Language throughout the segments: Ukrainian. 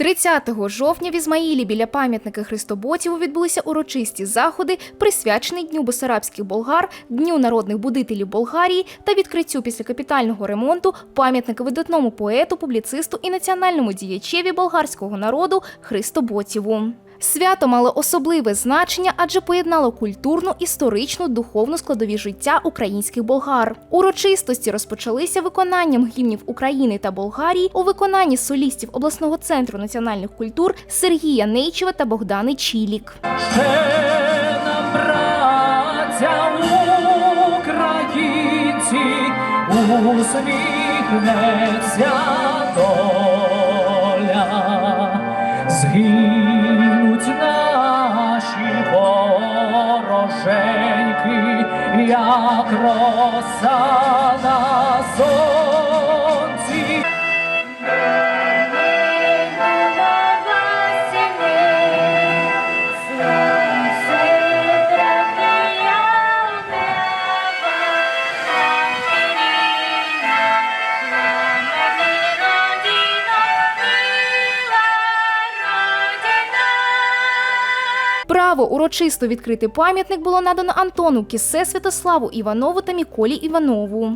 30 жовтня в Ізмаїлі біля пам'ятника Христоботіву відбулися урочисті заходи, присвячені Дню Бесарабських болгар, Дню народних будителів Болгарії та відкриттю після капітального ремонту пам'ятника видатному поету, публіцисту і національному діячеві болгарського народу Христоботіву. Свято мало особливе значення, адже поєднало культурну, історичну, духовну складові життя українських болгар. Урочистості розпочалися виконанням гімнів України та Болгарії у виконанні солістів обласного центру національних культур Сергія Нейчева та Богдани Чілік. Усміхнеться доля, згинуть як роса на сонці. Право урочисто відкрити пам'ятник було надано Антону Кісе, Святославу Іванову та Міколі Іванову.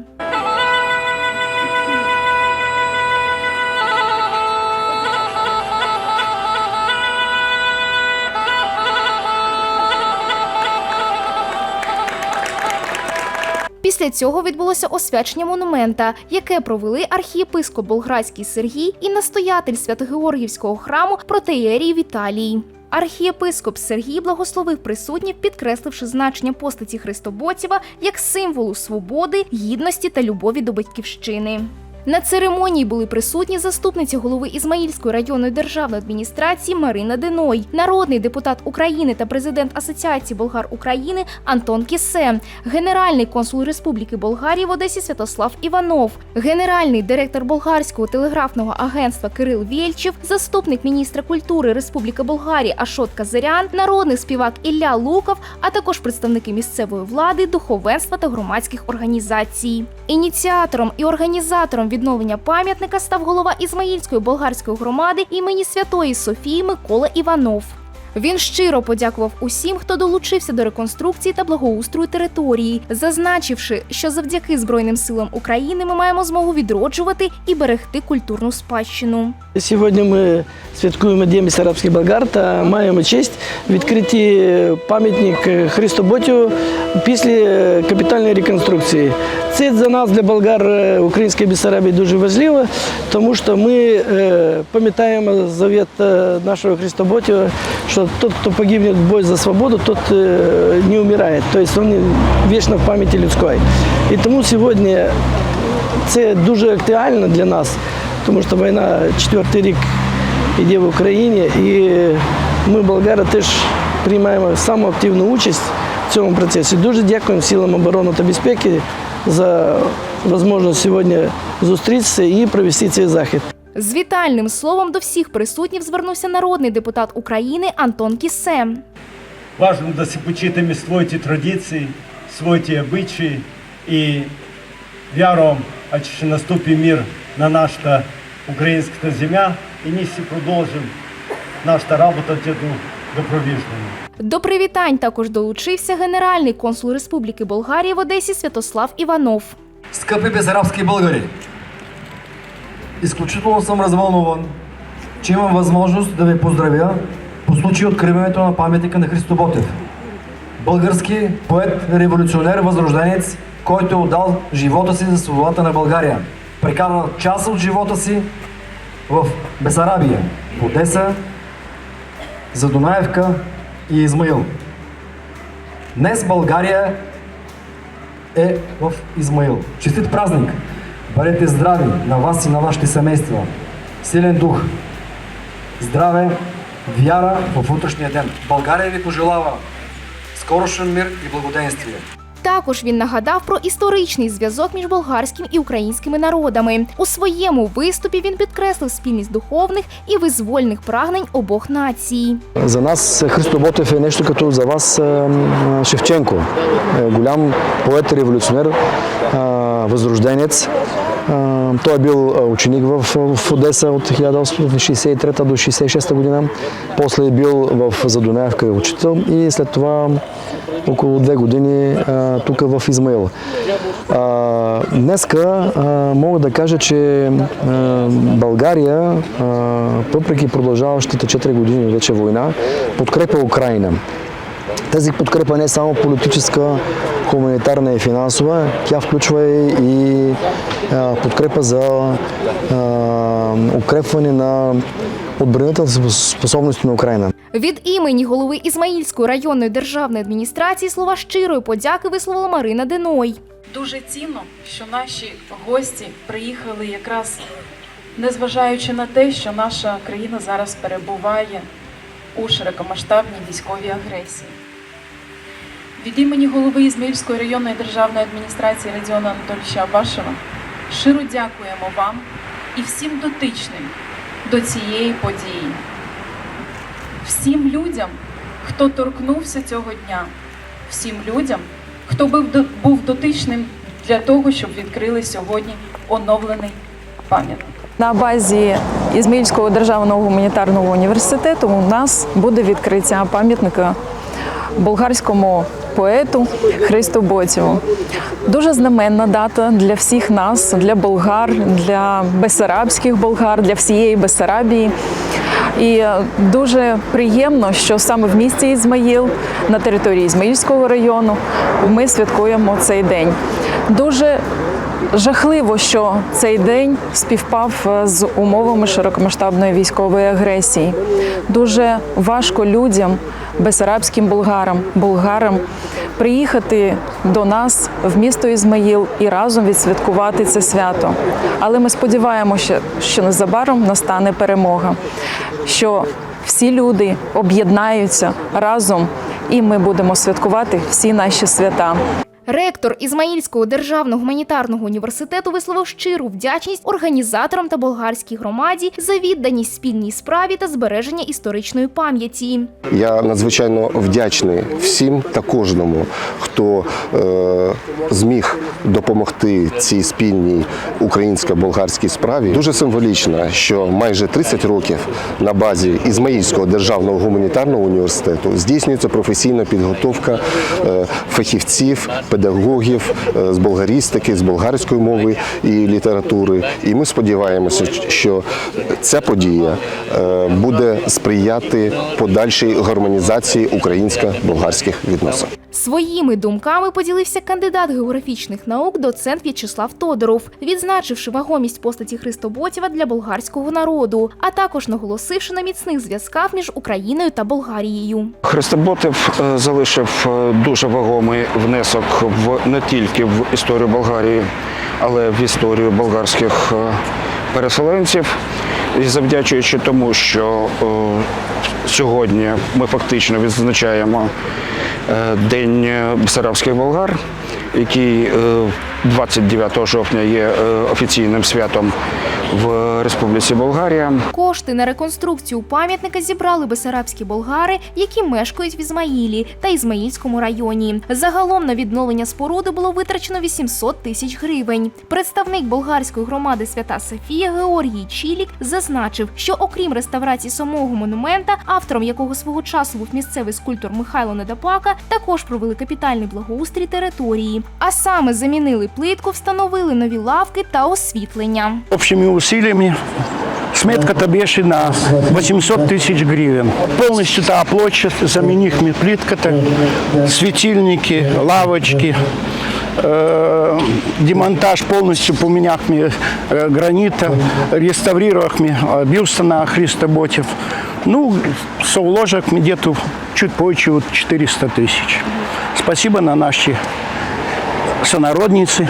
Після цього відбулося освячення монумента, яке провели архієпископ Болградський Сергій і настоятель Свято-Георгівського храму протеєрій Віталій. Архієпископ Сергій благословив присутніх, підкресливши значення постаті Христоботєва як символу свободи, гідності та любові до батьківщини. На церемонії були присутні заступниця голови Ізмаїльської районної державної адміністрації Марина Деной, народний депутат України та президент Асоціації болгар України Антон Кісе, генеральний консул Республіки Болгарії в Одесі Святослав Іванов, генеральний директор болгарського телеграфного агентства Кирил Вєльчев, заступник міністра культури Республіки Болгарії Ашот Казарян, народний співак Ілля Луков, а також представники місцевої влади, духовенства та громадських організацій. Ініціатором і організатором відновлення пам'ятника став голова Ізмаїльської болгарської громади імені Святої Софії Микола Іванов. Він щиро подякував усім, хто долучився до реконструкції та благоустрою території, зазначивши, що завдяки Збройним силам України ми маємо змогу відроджувати і берегти культурну спадщину. Сьогодні ми святкуємо День Бессарабських болгар та маємо честь відкрити пам'ятник Христу Ботю після капітальної реконструкції. Це для нас, для болгар е, української Бессарабії, дуже важливо, тому що ми е, пам'ятаємо завет е, нашого Христа Ботю, що тот, хто погибне в бой за свободу, тот не вмирає. Тобто він вічно в пам'яті людської. І тому сьогодні це дуже актуально для нас, тому що війна четвертий рік йде в Україні, і ми, болгари, теж приймаємо саму активну участь в цьому процесі. Дуже дякуємо силам оборони та безпеки за можливість сьогодні зустрітися і провести цей захід. З вітальним словом до всіх присутніх звернувся народний депутат України Антон Кісе. Важно да си почитаме своите традиции, своите обычаи и вярвам, а че ще наступи мир на нашата українськата земя і ние си продовжим нашата работа до, до провиждане. До привітань також долучився генеральний консул Республіки Болгарія в Одесі Святослав Іванов. Скъпи безарабски българи, изключително съм развълнуван, че имам възможност да ви поздравя по случай откриването на паметника на Христо Ботев. Български поет, революционер, възрожденец, който е отдал живота си за свободата на България. Прекарал част от живота си в Бесарабия, в Одеса, за Дунаевка и Измаил. Днес България е в Измаил. Честит празник! Бъдете здрави на вас и на вашите семейства. Силен дух, здраве, вяра в утрешния ден. България ви пожелава скорошен мир и благоденствие. Також він нагадав про історичний зв'язок між болгарським і українськими народами. У своєму виступі він підкреслив спільність духовних і визвольних прагнень обох націй. За нас Христо Ботев е нещо като за вас е, е, Шевченко. Е, Голям поет, революціонер, е, възрожденец, А, Той е бил ученик в, Одеса от 1863 до 66 година. После е бил в Задунаевка учител и след това около две години тук в Измаил. Днеска мога да кажа, че България, въпреки продължаващата 4 години вече война, подкрепя Украина. Тази подкрепа не е само политическа, хуманитарна и финансова, тя включва и подкрепа за укрепване на отбранителните способности на Украина. Від імені голови Ізмаїльської районної державної адміністрації слова щирої подяки висловила Марина Деной. Дуже цінно, що наші гості приїхали якраз незважаючи на те, що наша країна зараз перебуває у широкомасштабній військовій агресії. Від імені голови Ізмаїльської районної державної адміністрації Радіона Анатолійовича Абашева щиро дякуємо вам і всім дотичним до цієї події, всім людям, хто торкнувся цього дня, всім людям, хто був, дотичним для того, щоб відкрили сьогодні оновлений пам'ятник. На базі Ізмаїльського державного гуманітарного університету у нас буде відкриття пам'ятника болгарському поету Христу Ботєву. Дуже знаменна дата для всіх нас, для болгар, для бесарабських болгар, для всієї Бесарабії. І е, дуже приємно, що саме в місті Ізмаїл, на території Ізмаїльського району, ми святкуємо цей день. Дуже Жахливо, що цей день співпав е, з умовами широкомасштабної військової агресії. Дуже важко людям, бесарабським болгарам, болгарам приїхати до нас в місто Ізмаїл і разом відсвяткувати це свято. Але ми сподіваємося, що незабаром настане перемога, що всі люди об'єднаються разом, і ми будемо святкувати всі наші свята. Ректор Ізмаїльського державного гуманітарного університету висловив щиру вдячність організаторам та болгарській громаді за відданість спільній справі та збереження історичної пам'яті. Я надзвичайно вдячний всім та кожному, хто е, зміг допомогти цій спільній українсько-болгарській справі. Дуже символічно, що майже 30 років на базі Ізмаїльського державного гуманітарного університету здійснюється професійна підготовка е, фахівців, педагогів е, з болгарістики, з болгарської мови і літератури. І ми сподіваємося, що ця подія е, буде сприяти подальшій гармонізації українсько-болгарських відносин. Своїми думками поділився кандидат географічних наук, доцент В'ячеслав Тодоров, відзначивши вагомість постаті Христоботєва для болгарського народу, а також наголосивши на міцних зв'язках між Україною та Болгарією. Христоботів е, залишив е, дуже вагомий внесок в не тільки в історію Болгарії, але й в історію болгарських е, переселенців. І завдячуючи тому, що е, сьогодні ми фактично відзначаємо День Бесарабських болгар, який е, 29 жовтня є е, офіційним святом в Республіці Болгарія. Кошти на реконструкцію пам'ятника зібрали бесарабські болгари, які мешкають в Ізмаїлі та Ізмаїльському районі. Загалом на відновлення споруди було витрачено 800 тисяч гривень. Представник болгарської громади Свята Софія Георгій Чілік зазначив, що окрім реставрації самого монумента, автором якого свого часу був місцевий скульптор Михайло Недопака, також провели капітальний благоустрій території. А саме замінили плитку, встановили нові лавки та освітлення. Общими усилиями сметка-то беши на 800 тысяч гривен. Полностью та площадь, замених мне плитка-то, светильники, лавочки, э, демонтаж полностью поменях мне э, гранита, реставрировав мне э, бюста на Христоботев. Ну, совложек мне где-то чуть позже вот 400 тысяч. Спасибо на наши сонародницы,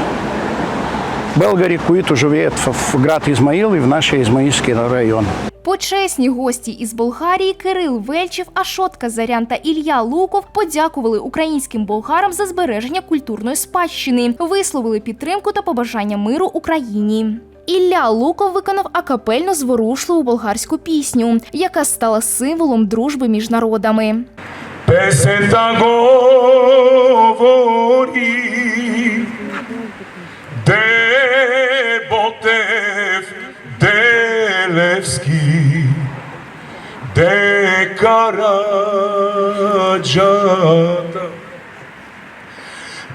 Белгари, които живеят в град Измаил и в наш Измаильский район. Почесні гості із Болгарії Кирил Вельчев, Ашот Казарян та Ілля Луков подякували українським болгарам за збереження культурної спадщини, висловили підтримку та побажання миру Україні. Ілля Луков виконав акапельно зворушливу болгарську пісню, яка стала символом дружби між народами. Песента говори, де Караджата.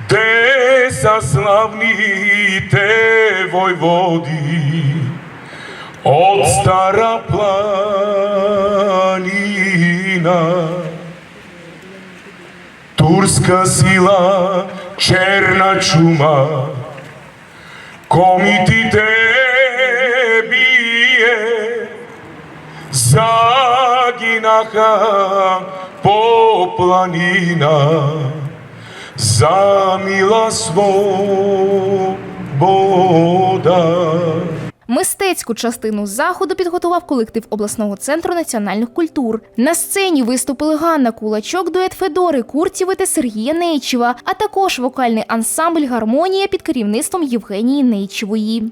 Де са славните войводи от стара планина. Турска сила, черна чума, комитите бие, загинаха по планина за мила свобода. Мистецьку частину заходу підготував колектив обласного центру національних культур. На сцені виступили Ганна Кулачок, дует Федори Курціви та Сергія Нейчева, а також вокальний ансамбль Гармонія під керівництвом Євгенії Нейчевої.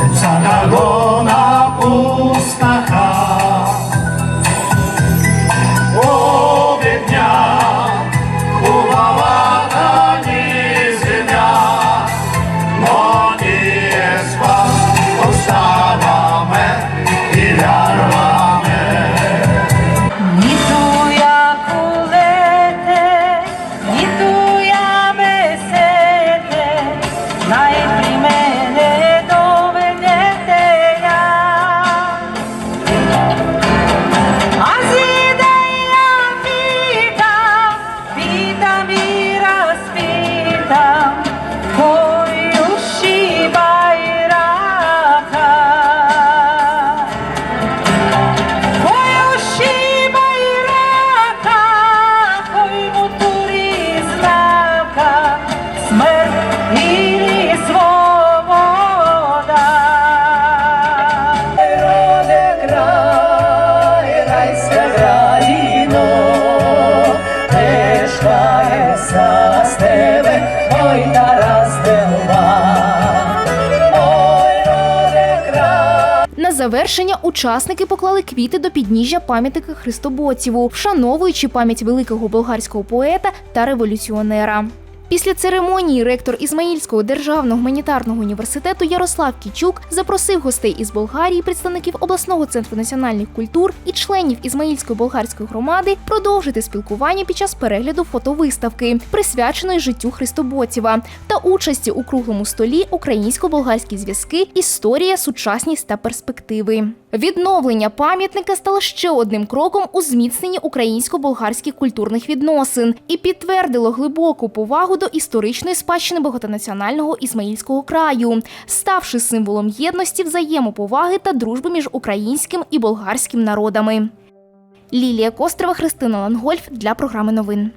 Но сега деца завершення учасники поклали квіти до підніжжя пам'ятника Христобоціву, вшановуючи пам'ять великого болгарського поета та революціонера. Після церемонії ректор Ізмаїльського державного гуманітарного університету Ярослав Кічук запросив гостей із Болгарії, представників обласного центру національних культур і членів Ізмаїльської болгарської громади продовжити спілкування під час перегляду фотовиставки, присвяченої життю Христобоцєва, та участі у круглому столі українсько-болгарські зв'язки, історія, сучасність та перспективи. Відновлення пам'ятника стало ще одним кроком у зміцненні українсько-болгарських культурних відносин і підтвердило глибоку повагу до історичної спадщини багатонаціонального ізмаїльського краю, ставши символом єдності, взаємоповаги та дружби між українським і болгарським народами. Лілія Кострова, Христина Лангольф для програми новин.